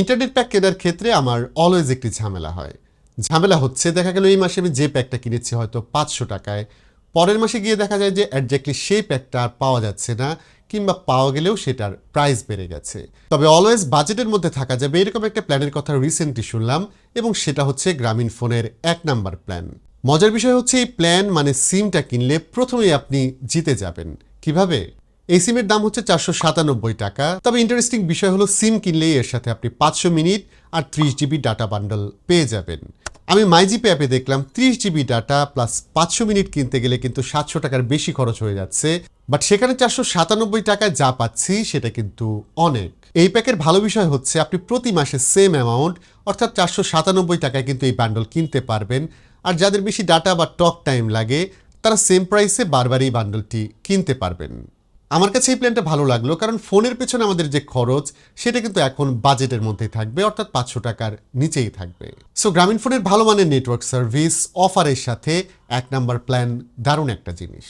Internet pack কেনার ক্ষেত্রে আমার অলওয়েজ একটি ঝামেলা হয়। ঝামেলা হচ্ছে, দেখা গেল এই মাসে আমি যে প্যাকটা কিনেছি হয়তো পাঁচশো টাকায়। পরের মাসে গিয়ে দেখা যায় যে অ্যাডজাক্টলি সেই প্যাকটা আর পাওয়া যাচ্ছে না, কিংবা পাওয়া গেলেও সেটার প্রাইস বেড়ে গেছে। তবে অলওয়েজ বাজেটের মধ্যে থাকা যাবে, এরকম একটা প্ল্যানের কথা রিসেন্টলি শুনলাম, এবং সেটা হচ্ছে গ্রামীণ ফোনের এক নাম্বার প্ল্যান মজার বিষয় হচ্ছে, এই প্ল্যান মানে সিমটা কিনলে প্রথমেই আপনি জিতে যাবেন। কীভাবে? এই সিমের দাম হচ্ছে চারশো সাতানব্বই টাকা। তবে ইন্টারেস্টিং বিষয় হলো সিম কিনলেই এর সাথে আপনি পাঁচশো মিনিট আর ত্রিশ জিবি ডাটা বান্ডল পেয়ে যাবেন। আমি মাইজিপে অ্যাপে দেখলাম, ত্রিশ জিবি ডাটা প্লাস পাঁচশো মিনিট কিনতে গেলে কিন্তু সাতশো টাকার বেশি খরচ হয়ে যাচ্ছে। বাট সেখানে চারশো সাতানব্বই টাকায় যা পাচ্ছি, সেটা কিন্তু অনেক। এই প্যাকের ভালো বিষয় হচ্ছে, আপনি প্রতি মাসে সেম অ্যামাউন্ট অর্থাৎ চারশো সাতানব্বই টাকায় কিন্তু এই বান্ডল কিনতে পারবেন। আর যাদের বেশি ডাটা বা টক টাইম লাগে, তারা সেম প্রাইসে বারবার এই বান্ডলটি কিনতে পারবেন। আমার কাছে এই প্ল্যানটা ভালো লাগল, কারণ ফোনের পেছনে আমাদের যে খরচ, সেটা কিন্তু এখন বাজেটের মধ্যেই থাকবে, অর্থাৎ পাঁচশো টাকার নিচেই থাকবে। সো গ্রামীণ ফোনের ভালো মানের নেটওয়ার্ক সার্ভিস অফারের সাথে এক নাম্বার প্ল্যান দারুণ একটা জিনিস।